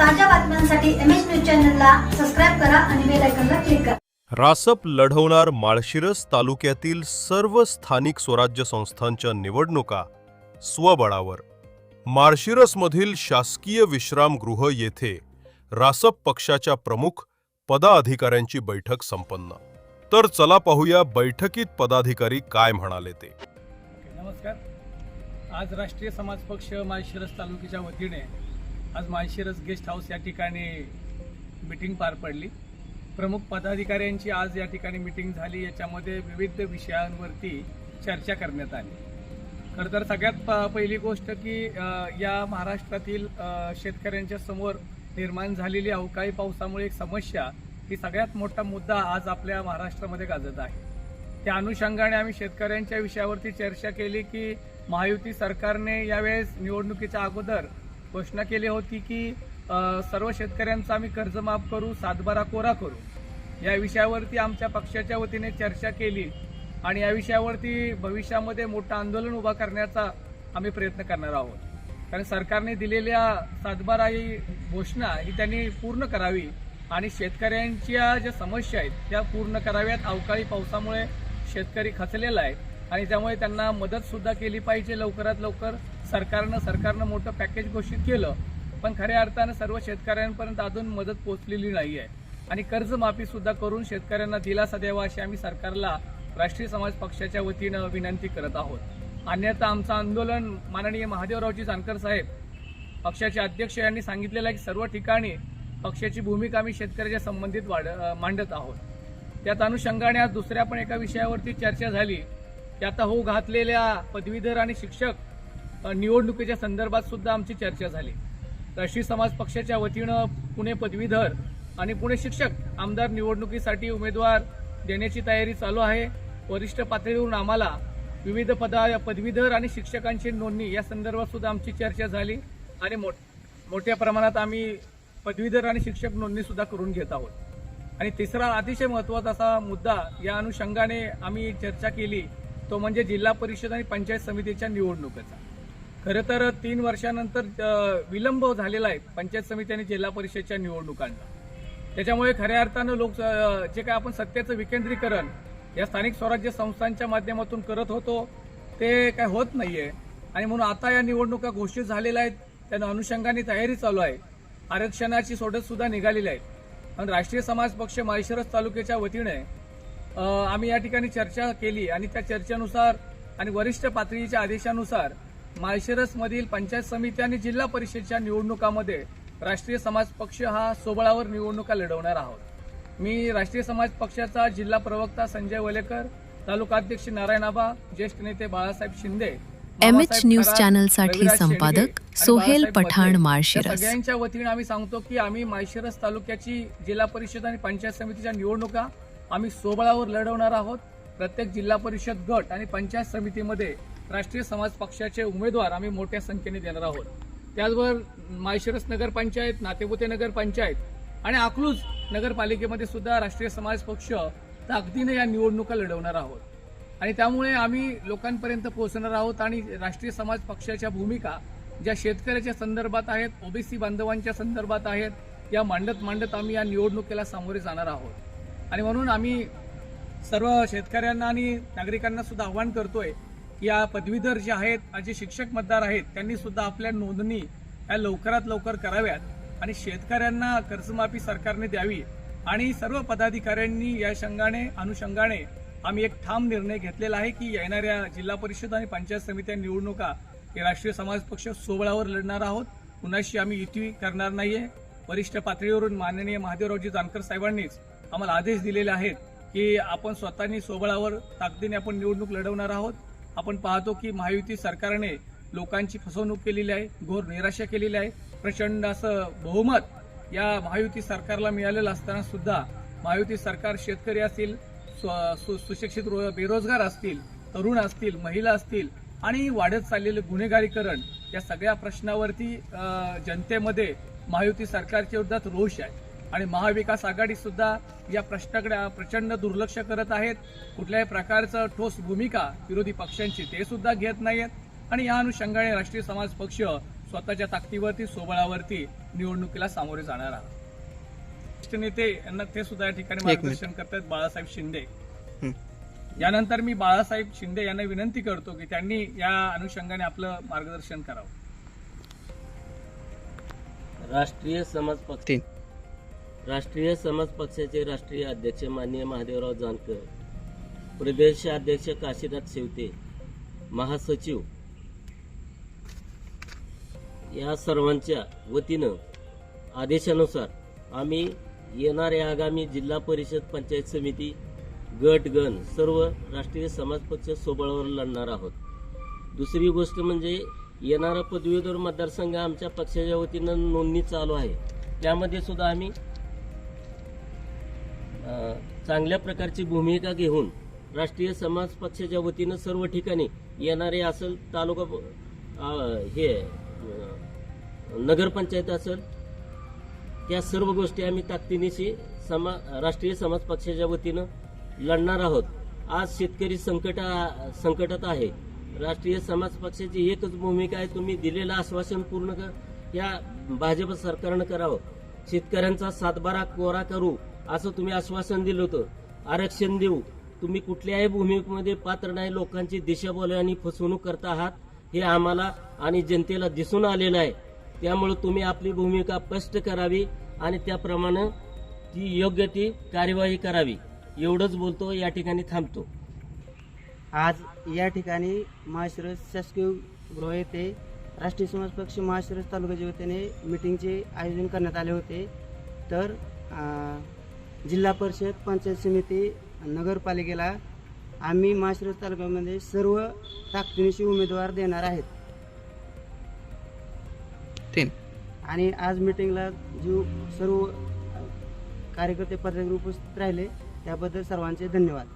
ताज्या बातम्यांसाठी M H news चॅनलला सबस्क्राईब करा आणि बेल आयकॉनला क्लिक करा. रासप लढवणार माळशिरस तालुक्यातील सर्व स्थानिक स्वराज्य संस्थांच्या निवडणुका स्वबळावर. माळशिरसमधील शासकीय विश्रामगृह येथे रासप पक्षाच्या प्रमुख पदाधिकाऱ्यांची बैठक संपन्न. तर चला पाहूया बैठकीत पदाधिकारी काय म्हणाले ते. नमस्कार. आज राष्ट्रीय समाज पक्ष माळशिरस तालुक्याच्या वतीने आज माळशिरस गेस्ट हाऊस या ठिकाणी मिटिंग पार पडली. प्रमुख पदाधिकाऱ्यांची आज या ठिकाणी मिटिंग झाली. याच्यामध्ये विविध विषयांवरती चर्चा करण्यात आली. खरं तर सगळ्यात प- पहिली गोष्ट की या महाराष्ट्रातील शेतकऱ्यांच्या समोर निर्माण झालेली अवकाळी पावसामुळे एक समस्या ही सगळ्यात मोठा मुद्दा आज आपल्या महाराष्ट्रामध्ये गाजत आहे. त्या अनुषंगाने आम्ही शेतकऱ्यांच्या विषयावरती चर्चा केली की महायुती सरकारने यावेळेस निवडणुकीच्या अगोदर घोषणा केली होती की सर्व शेतकऱ्यांचा आम्ही कर्ज माफ करू सातबारा कोरा करू. या विषयावरती आमच्या पक्षाच्या वतीने चर्चा केली आणि या विषयावरती भविष्यामध्ये मोठं आंदोलन उभा करण्याचा आम्ही प्रयत्न करणार आहोत. कारण सरकारने दिलेल्या सातबारा ही घोषणा ही त्यांनी पूर्ण करावी आणि शेतकऱ्यांच्या ज्या समस्या आहेत त्या पूर्ण कराव्यात. अवकाळी पावसामुळे शेतकरी खचलेला आहे आणि त्यामुळे त्यांना मदत सुद्धा केली पाहिजे लवकरात लवकर. सरकारनं सरकारनं मोठं पॅकेज घोषित केलं पण खऱ्या अर्थानं सर्व शेतकऱ्यांपर्यंत अजून मदत पोहोचलेली नाही आहे. आणि कर्जमाफी सुद्धा करून शेतकऱ्यांना दिलासा द्यावा अशी आम्ही सरकारला राष्ट्रीय समाज पक्षाच्या वतीनं विनंती करत आहोत. अन्यथा आमचं आंदोलन माननीय महादेवरावजी जानकर साहेब पक्षाचे अध्यक्ष यांनी सांगितलेलं आहे की सर्व ठिकाणी पक्षाची भूमिका आम्ही शेतकऱ्याच्या संबंधित वाढ मांडत आहोत. त्यात अनुषंगाने आज दुसऱ्या पण एका विषयावरती चर्चा झाली की आता होऊ घातलेल्या पदवीधर आणि शिक्षक निवडणुकीच्या संदर्भात सुद्धा आमची चर्चा झाली. राष्ट्रीय समाज पक्षाच्या वतीनं पुणे पदवीधर आणि पुणे शिक्षक आमदार निवडणुकीसाठी उमेदवार देण्याची तयारी चालू आहे. वरिष्ठ पातळीवरून आम्हाला विविध पदा पदवीधर आणि शिक्षकांची नोंदणी या संदर्भात सुद्धा आमची चर्चा झाली आणि मोठ मोठ्या प्रमाणात आम्ही पदवीधर आणि शिक्षक नोंदणी सुद्धा करून घेत आहोत. आणि तिसरा अतिशय महत्त्वाचा असा मुद्दा या अनुषंगाने आम्ही चर्चा केली तो म्हणजे जिल्हा परिषद आणि पंचायत समितीच्या निवडणुकीचा. खरं तर तीन वर्षानंतर विलंब झालेला आहे पंचायत समिती आणि जिल्हा परिषदच्या निवडणुकांना त्याच्यामुळे खऱ्या अर्थानं लोक जे काय आपण सत्तेचं विकेंद्रीकरण या स्थानिक स्वराज्य संस्थांच्या माध्यमातून करत होतो ते काय होत नाहीये. आणि म्हणून आता या निवडणुका घोषित झालेल्या आहेत त्या अनुषंगाने तयारी चालू आहे. आरक्षणाची सोडत सुद्धा निघालेली आहे. आणि राष्ट्रीय समाज पक्ष माळशिरस तालुक्याच्या वतीने आम्ही या ठिकाणी चर्चा केली आणि त्या चर्चेनुसार आणि वरिष्ठ पातळीच्या आदेशानुसार माळशिरसमधील पंचायत समिती आणि जिल्हा परिषदच्या निवडणुकामध्ये राष्ट्रीय समाज पक्ष हा सोबळावर निवडणुका लढवणार आहोत. मी राष्ट्रीय समाज पक्षाचा जिल्हा प्रवक्ता संजय वलेकर तालुका अध्यक्ष नारायण आबा ज्येष्ठ नेते बाळासाहेब शिंदे MH बाबासाहेब न्यूज चॅनलसाठी संपादक सोहेल पठाण माळशिरस. सगळ्यांच्या वतीने आम्ही सांगतो की आम्ही माळशिरस तालुक्याची जिल्हा परिषद आणि पंचायत समितीच्या निवडणुका आम्ही सोबळावर लढवणार आहोत. प्रत्येक जिल्हा परिषद गट आणि पंचायत समितीमध्ये राष्ट्रीय समाज पक्षाचे उमेदवार आम्ही मोठ्या संख्येने देणार आहोत. त्याचबरोबर माळशिरस नगरपंचायत नातेपुते नगरपंचायत आणि अकलूज नगरपालिकेमध्ये सुद्धा राष्ट्रीय समाज पक्ष ताकदीने या निवडणुका लढवणार आहोत. आणि त्यामुळे आम्ही लोकांपर्यंत पोहोचणार आहोत आणि राष्ट्रीय समाज पक्षाच्या भूमिका ज्या शेतकऱ्याच्या संदर्भात आहेत ओबीसी बांधवांच्या संदर्भात आहेत या मांडत मांडत आम्ही या निवडणुकीला सामोरे जाणार आहोत. आणि म्हणून आम्ही सर्व शेतकऱ्यांना आणि नागरिकांना सुद्धा आव्हान करतोय या पदवीधर जे आहेत जे शिक्षक मतदार आहेत त्यांनी सुद्धा आपल्या नोंदणी या लवकरात लवकर कराव्यात. आणि शेतकऱ्यांना कर्जमाफी सरकारने द्यावी आणि सर्व पदाधिकाऱ्यांनी या संघाने अनुषंगाने आम्ही एक ठाम निर्णय घेतलेला आहे की येणाऱ्या जिल्हा परिषद आणि पंचायत समित्या निवडणुका हे राष्ट्रीय समाज पक्ष सोबळावर लढणार आहोत. कुणाशी आम्ही युती करणार नाहीये. वरिष्ठ पातळीवरून माननीय महादेवरावजी जानकर साहेबांनीच आम्हाला आदेश दिलेले आहेत की आपण स्वतःनी सोबळावर ताकदीने आपण निवडणूक लढवणार आहोत. आपण पाहतो की महायुती सरकारने लोकांची फसवणूक केलेली आहे घोर निराशा केलेली आहे. प्रचंड असं बहुमत या महायुती सरकारला मिळालेलं असताना सुद्धा महायुती सरकार शेतकरी असतील सु- सुशिक्षित रो- बेरोजगार असतील तरुण असतील महिला असतील आणि वाढत चाललेले गुन्हेगारीकरण या सगळ्या प्रश्नावरती जनतेमध्ये महायुती सरकारच्या विरोधात रोष आहे. आणि महाविकास आघाडी सुद्धा या प्रश्नाकडे प्रचंड दुर्लक्ष करत आहेत. कुठल्याही प्रकारचं ठोस भूमिका विरोधी पक्षांची ते सुद्धा घेत नाहीत आणि या अनुषंगाने राष्ट्रीय समाज पक्ष स्वतःच्या ताकदीवरती स्वबळावरती निवडणुकीला सामोरे जाणार आहात ज्येष्ठ नेते यांना ते सुद्धा या ठिकाणी मार्गदर्शन करतात बाळासाहेब शिंदे. यानंतर मी बाळासाहेब शिंदे यांना विनंती करतो की त्यांनी या अनुषंगाने आपलं मार्गदर्शन करावं. राष्ट्रीय समाज पक्ष. राष्ट्रीय समाज पक्षाचे राष्ट्रीय अध्यक्ष माननीय महादेवराव जानकर प्रदेशाध्यक्ष काशीनाथ शेवते महासचिव या सर्वांच्या वतीनं आदेशानुसार आम्ही येणाऱ्या आगामी जिल्हा परिषद पंचायत समिती गट गण सर्व राष्ट्रीय समाज पक्ष सोबळावर लढणार आहोत. दुसरी गोष्ट म्हणजे येणारा पदवीधर मतदारसंघ आमच्या पक्षाच्या वतीनं नोंदणी चालू आहे. त्यामध्ये सुद्धा आम्ही चांगल्या प्रकारची भूमिका घेऊन राष्ट्रीय समाज पक्षाच्या वतीनं सर्व ठिकाणी येणारे असेल तालुका हे नगरपंचायत असेल त्या सर्व गोष्टी आम्ही ताकदीनिशी समा राष्ट्रीय समाज पक्षाच्या वतीनं लढणार आहोत. आज शेतकरी संकटा संकटात आहे. राष्ट्रीय समाज पक्षाची एकच भूमिका आहे तुम्ही दिलेलं आश्वासन पूर्ण कर या भाजप सरकारनं करावं. शेतकऱ्यांचा सातबारा कोरा करू. असं तुम्ही आश्वासन दिलं होतं. आरक्षण देऊ तुम्ही कुठल्याही भूमिकेमध्ये पात्र नाही लोकांची दिशाभूल आणि फसवणूक करत आहात हे आम्हाला आणि जनतेला दिसून आलेलं आहे. त्यामुळे तुम्ही आपली भूमिका स्पष्ट करावी आणि त्याप्रमाणे ती योग्य ती कार्यवाही करावी. एवढंच बोलतो या ठिकाणी थांबतो. आज या ठिकाणी महाशिरस शासकीय गृह येथे राष्ट्रीय समाज पक्ष महाशिरस तालुक्याच्या वतीने मिटिंगचे आयोजन करण्यात आले होते. तर जिल्हा परिषद पंचायत समिती नगरपालिकेला आम्ही महाशिरस तालुक्यामध्ये सर्व ताकदीनिशी उमेदवार देणार आहेत. तीन. आणि आज मिटिंगला जो सर्व कार्यकर्ते पदाधिकारी उपस्थित राहिले त्याबद्दल सर्वांचे धन्यवाद.